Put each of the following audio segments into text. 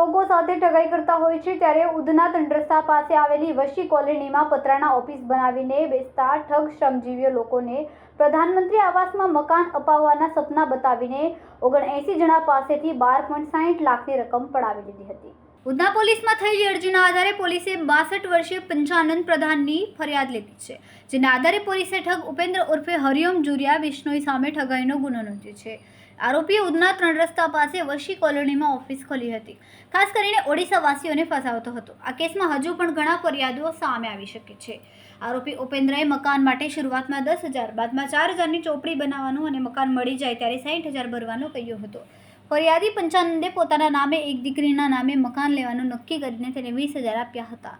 લોકો સાથે ઠગાઈ કરતા હોય છે, ત્યારે ઉધના તંડરસા પાસે આવેલી વશી કોલોનીમાં પતરાના ઓફિસ બનાવીને બેસતા ઠગ શ્રમજીવીઓ લોકોને પ્રધાનમંત્રી આવાસમાં મકાન અપાવવાના સપના બતાવીને ઓગણએંસી જણા પાસેથી બાર પોઈન્ટ સાહીઠ લાખની રકમ પડાવી લીધી હતી. ઉધના પોલીસમાં થયેલી અરજીના આધારે પોલીસે બાસઠ વર્ષીય પંચાનંદ પ્રધાનની ફરિયાદ લીધી છે, જેના આધારે પોલીસે ઠગ ઉપેન્દ્ર ઉર્ફે હરિઓમ જુરિયા બિશ્નોઈ સામે ઠગાઈનો ગુનો નોંધ્યો છે. આરોપીએ ઉધના ત્રણ રસ્તા પાસે વશી કોલોનીમાં ઓફિસ ખોલી હતી. ખાસ કરીને ઓડિશાવાસીઓને ફસાવતો હતો. આ કેસમાં હજુ પણ ઘણા ફરિયાદો સામે આવી શકે છે. આરોપી ઉપેન્દ્રએ મકાન માટે શરૂઆતમાં દસ હજાર, બાદમાં ચાર હજારની ચોપડી બનાવવાનું અને મકાન મળી જાય ત્યારે સાઠ હજાર ભરવાનું કહ્યું હતો. ફરિયાદી પંચાનંદે પોતાના નામે એક દીકરીના નામે મકાન લેવાનું નક્કી કરીને તેને વીસ હજાર આપ્યા હતા.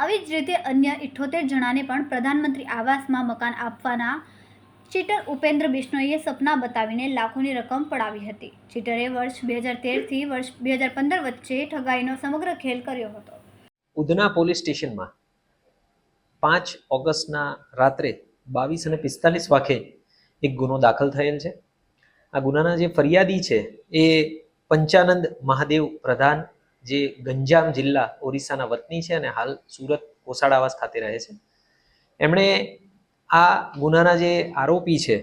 આવી જ રીતે અન્ય ઇઠ્ઠોતેર જણાને પણ પ્રધાનમંત્રી આવાસમાં મકાન આપવાના ચીટર ઉપેન્દ્ર બિશ્નોઈએ સપના બતાવીને લાખોની રકમ પડાવી હતી. ચીટરે વર્ષ બે હજાર તેરથી વર્ષ બે હજાર પંદર વચ્ચે ઠગાઈનો સમગ્ર ખેલ કર્યો હતો. ઉધના પોલીસ સ્ટેશનમાં પાંચ ઓગસ્ટના રાત્રે બાવીસ અને પિસ્તાલીસ વાગે એક ગુનો દાખલ થયેલ છે. આ ગુનાના જે ફરિયાદી છે, એ પંચાનંદ મહાદેવ પ્રધાન જે ગંજામ જિલ્લા ઓરિસ્સાના વતની છે અને હાલ સુરત કોસાડાવાસ ખાતે રહે છે. એમણે આ ગુનાના જે આરોપી છે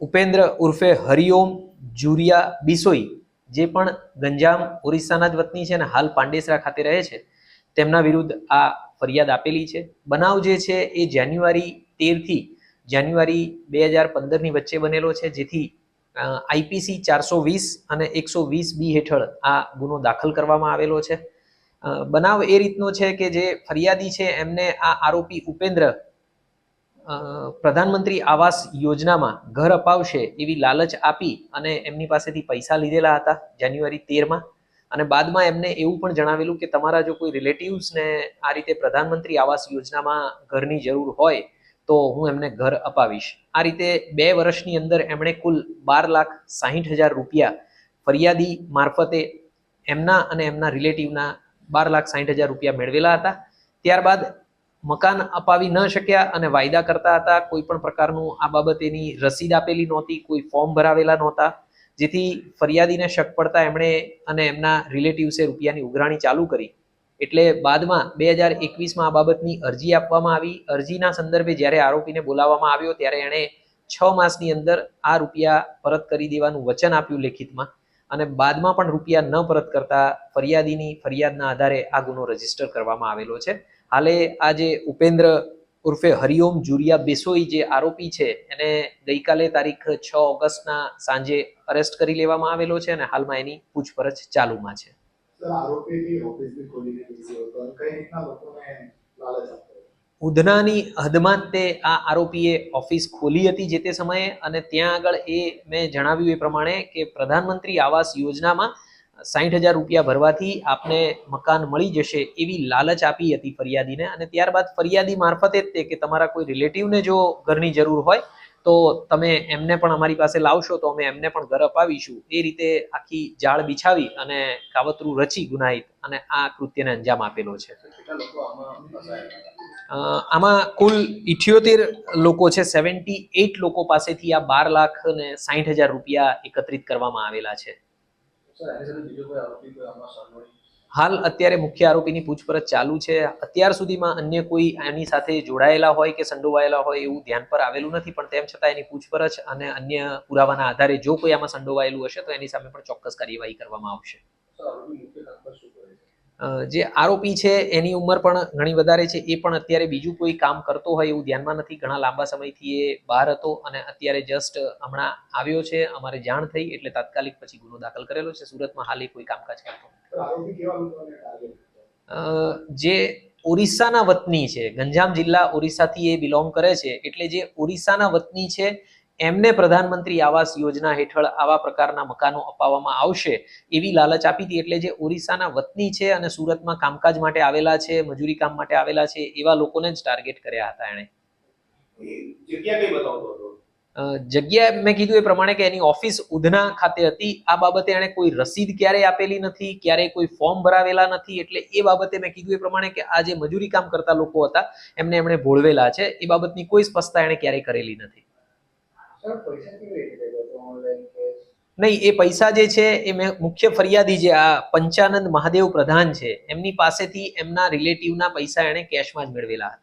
ઉપેન્દ્ર ઉર્ફે હરિઓમ જુરિયા બિસોઈ, જે પણ ગંજામ ઓરિસ્સાના જ વતની છે અને હાલ પાંડેસરા ખાતે રહે છે, તેમના વિરુદ્ધ આ ફરિયાદ આપેલી છે. બનાવ જે છે, એ જાન્યુઆરી તેરથી જાન્યુઆરી બે હજાર પંદરની વચ્ચે બનેલો છે, જેથી આઈપીસી ચારસો વીસ અને એકસો વીસ બી હેઠળ આ ગુનો દાખલ કરવામાં આવેલો છે. બનાવ એ રીતનો છે કે જે ફરિયાદી છે, એમને આ આરોપી ઉપેન્દ્ર પ્રધાનમંત્રી આવાસ યોજનામાં ઘર અપાવશે એવી લાલચ આપી અને એમની પાસેથી પૈસા લીધેલા હતા જાન્યુઆરી તેરમાં. અને બાદમાં એમને એવું પણ જણાવેલું કે તમારા જો કોઈ રિલેટિવ્સને આ રીતે પ્રધાનમંત્રી આવાસ યોજનામાં ઘરની જરૂર હોય તો હું એમને ઘર અપાવીશ. આ રીતે બે વર્ષની અંદર એમણે કુલ બાર લાખ સાહીઠ હજાર રૂપિયા ફરિયાદી મારફતે એમના અને એમના રિલેટિવના બાર લાખ સાહીઠ હજાર રૂપિયા મેળવેલા હતા. ત્યારબાદ મકાન અપાવી ન શક્યા અને વાયદા કરતા હતા. કોઈ પણ પ્રકારનું આ બાબતેની રસીદ આપેલી નહોતી, કોઈ ફોર્મ ભરાવેલા નહોતા. જેથી ફરિયાદીને શક પડતા એમણે અને એમના રિલેટિવ્સે રૂપિયાની ઉઘરાણી ચાલુ કરી. એટલે બાદમાં બે હજાર એકવીસમાં આ બાબતની અરજી આપવામાં આવી. અરજીના સંદર્ભે જ્યારે આરોપીને બોલાવવામાં આવ્યો ત્યારે એણે છ માસની અંદર આ રૂપિયા પરત કરી દેવાનું વચન આપ્યું લેખિતમાં અને બાદમાં પણ રૂપિયા ન પરત કરતા ફરિયાદીની ફરિયાદના આધારે આ ગુનો રજિસ્ટર કરવામાં આવેલો છે. હાલે આ જે ઉપેન્દ્ર ઉર્ફે હરિઓમ જુરિયા બેસોઈ જે આરોપી છે એને ગઈકાલે તારીખ છ ઓગસ્ટના સાંજે અરેસ્ટ કરી લેવામાં આવેલો છે અને હાલમાં એની પૂછપરછ ચાલુમાં છે. ઉધનાની હદમાં તે આ આરોપીએ ઓફિસ ખોલી હતી જે તે સમયે અને ત્યાં આગળ એ મેં જણાવ્યું એ પ્રમાણે કે પ્રધાનમંત્રી આવાસ યોજનામાં સાહીઠ હજાર રૂપિયા ભરવાથી આપને મકાન મળી જશે એવી લાલચ આપી હતી ફરિયાદીને. અને ત્યારબાદ ફરિયાદી મારફતે જ તે કે તમારા કોઈ રિલેટિવને જો ઘરની જરૂર હોય તો તમે એમને પણ અમારી પાસે લાવશો તો અમે એમને પણ ઘર અપાવીશું. એ રીતે આખી જાળ બિછાવી અને કાવતરું રચી ગુનાહિત અને આ કૃત્યને અંજામ આપેલો છે. આમાં કુલ ઇઠ્યોતેર લોકો છે, સેવન્ટી એઇટ લોકો પાસેથી આ બાર લાખ ને સાહીઠ હજાર રૂપિયા એકત્રિત કરવામાં આવેલા છે. હાલ અત્યારે મુખ્ય આરોપીની પૂછપરછ ચાલુ છે. અત્યાર સુધીમાં અન્ય કોઈ આની સાથે જોડાયેલા હોય કે સંડોવાયેલા હોય એવું ધ્યાન પર આવેલું નથી પણ તેમ છતાં એની પૂછપરછ અને અન્ય પુરાવાના આધારે જો કોઈ આમાં સંડોવાયેલું હશે તો એની સામે પણ ચોક્કસ કાર્યવાહી કરવામાં આવશે. જે આરોપી છે એની ઉંમર પણ ઘણી વધારે છે. એ પણ અત્યારે બીજું કોઈ કામ કરતો હોય એવું ધ્યાનમાં નથી. ઘણા લાંબા સમયથી એ બહાર હતો અને અત્યારે જસ્ટ હમણાં આવ્યો છે. અમારે જાણ થઈ એટલે તાત્કાલિક પછી ગુનો દાખલ કરેલો છે. સુરતમાં હાલ એ કોઈ કામકાજ કરતો જે ઓરિસ્સાના વતની છે ગંજામ જિલ્લા ઓરિસ્સાથી એ બિલોંગ કરે છે. એટલે જે ઓરિસ્સાના વતની છે એમને પ્રધાનમંત્રી આવાસ યોજના હેઠળ આવા પ્રકારના મકાનો અપાવવામાં આવશે એવી લાલચ આપી હતી એટલે જે ઓરિસ્સાના વતની છે અને સુરતમાં કામકાજ માટે આવેલા છે મજૂરી કામ માટે આવેલા છે એવા લોકોને જ ટાર્ગેટ કર્યા હતા એણે. જગ્યા મેં કીધું એ પ્રમાણે કે એની ઓફિસ ઉધના ખાતે હતી. આ બાબતે એણે કોઈ રસીદ ક્યારેય આપેલી નથી ક્યારેય કોઈ ફોર્મ ભરાવેલા નથી એટલે એ બાબતે મેં કીધું એ પ્રમાણે કે આ જે મજૂરી કામ કરતા લોકો હતા એમને એમણે ભોળવેલા છે. એ બાબતની કોઈ સ્પષ્ટતા એણે ક્યારેય કરેલી નથી. નહીં, એ પૈસા જે છે, એ મેં મુખ્ય ફરિયાદી જે આ પંચાનંદ મહાદેવ પ્રધાન છે, એમની પાસેથી એમના રિલેટિવના પૈસા એણે કેશમાં જ મેળવેલા હતા.